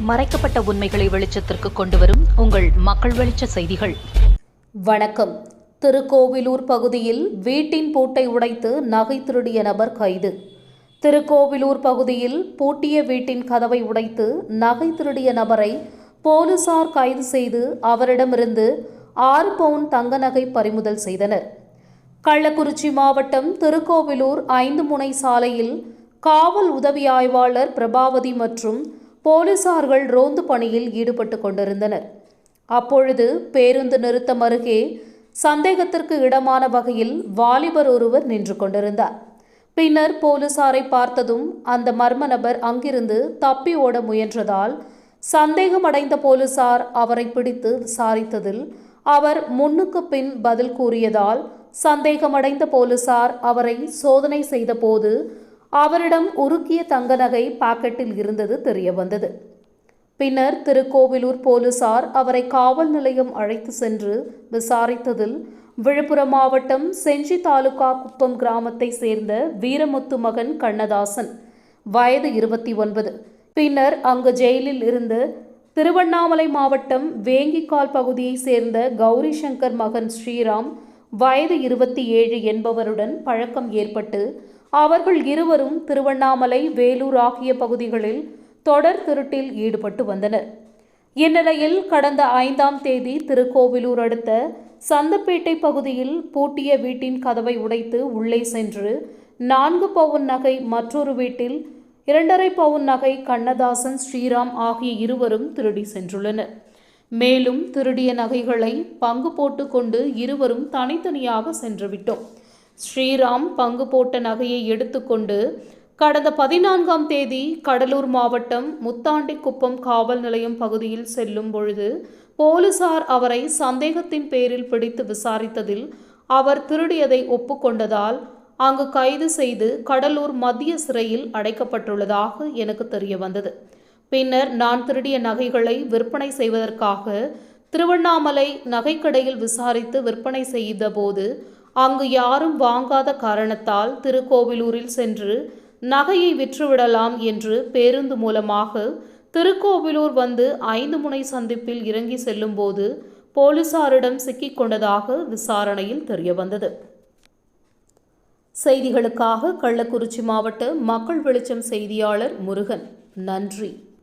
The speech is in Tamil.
மறைக்கப்பட்ட உண்மைகளை வெளிச்சத்திற்கு கொண்டுவரும் உங்கள் மக்கள் வெளிச்ச செய்திகள். வணக்கம். திருக்கோவிலூர் பகுதியில் வீட்டின் பூட்டை உடைத்து நகை திருடிய நபர் கைது. திருக்கோவிலூர் பகுதியில் பூட்டிய வீட்டின் கதவை உடைத்து நகை திருடிய நபரை போலீசார் கைது செய்து அவரிடமிருந்து ஆறு பவுன் தங்க நகை பறிமுதல் செய்தனர். கள்ளக்குறிச்சி மாவட்டம் திருக்கோவிலூர் ஐந்து முனை சாலையில் காவல் உதவி ஆய்வாளர் பிரபாவதி மற்றும் போலீசார்கள் ரோந்து பணியில் ஈடுபட்டு கொண்டிருந்தனர். அப்பொழுது பேருந்து நிறுத்தம் அருகே சந்தேகத்திற்கு இடமான வகையில் வாலிபர் ஒருவர் நின்று கொண்டிருந்தார். பின்னர் போலீசாரை பார்த்ததும் அந்த மர்ம நபர் அங்கிருந்து தப்பி ஓட முயன்றதால் சந்தேகமடைந்த போலீசார் அவரை பிடித்து விசாரித்ததில் அவர் முன்னுக்கு பின் பதில் கூறியதால் சந்தேகமடைந்த போலீசார் அவரை சோதனை செய்தபோது அவரிடம் உருக்கிய தங்க நகை பாக்கெட்டில் இருந்தது தெரியவந்தது. பின்னர் திருக்கோவிலூர் போலீசார் அவரை காவல் நிலையம் அழைத்து சென்று விசாரித்ததில் விழுப்புரம் மாவட்டம் செஞ்சி தாலுகா குப்பம் கிராமத்தை சேர்ந்த வீரமுத்து மகன் கண்ணதாசன் வயது இருபத்தி ஒன்பது. பின்னர் அங்கு ஜெயிலில் இருந்து திருவண்ணாமலை மாவட்டம் வேங்கிக்கால் பகுதியைச் சேர்ந்த கௌரி சங்கர் மகன் ஸ்ரீராம் வயது இருபத்தி ஏழு என்பவருடன் பழக்கம் ஏற்பட்டு அவர்கள் இருவரும் திருவண்ணாமலை வேலூர் ஆகிய பகுதிகளில் தொடர் திருட்டில் ஈடுபட்டு வந்தனர். இந்நிலையில் கடந்த ஐந்தாம் தேதி திருக்கோவிலூர் அடுத்த சந்தப்பேட்டை பகுதியில் பூட்டிய வீட்டின் கதவை உடைத்து உள்ளே சென்று நான்கு பவுன் நகை மற்றொரு வீட்டில் இரண்டரை பவுன் நகை கண்ணதாசன் ஸ்ரீராம் ஆகிய இருவரும் திருடி சென்றுள்ளனர். மேலும் திருடிய நகைகளை பங்கு போட்டுக்கொண்டு இருவரும் தனித்தனியாக சென்றுவிட்டோம் ஸ்ரீராம் பங்கு போட்ட நகையை எடுத்துக்கொண்டு கடந்த பதினான்காம் தேதி கடலூர் மாவட்டம் முத்தாண்டிக்குப்பம் காவல் நிலையம் பகுதியில் செல்லும் பொழுது போலீசார் அவரை சந்தேகத்தின் பேரில் பிடித்து விசாரித்ததில் அவர் திருடியதை ஒப்புக்கொண்டதால் அங்கு கைது செய்து கடலூர் மத்திய சிறையில் அடைக்கப்பட்டுள்ளதாக எனக்கு தெரிய வந்தது பின்னர் நான் திருடிய நகைகளை விற்பனை செய்வதற்காக திருவண்ணாமலை நகைக்கடையில் விசாரித்து விற்பனை செய்தபோது அங்கு யாரும் வாங்காத காரணத்தால் திருக்கோவிலூரில் சென்று நகையை விற்றுவிடலாம் என்று பேருந்து மூலமாக திருக்கோவிலூர் வந்து ஐந்து முனை சந்திப்பில் இறங்கி செல்லும்போது போலீசாரிடம் சிக்கிக் கொண்டதாக விசாரணையில் தெரியவந்தது. செய்திகளுக்காக கள்ளக்குறிச்சி மாவட்ட மக்கள் வெளிச்சம் செய்தியாளர் முருகன். நன்றி.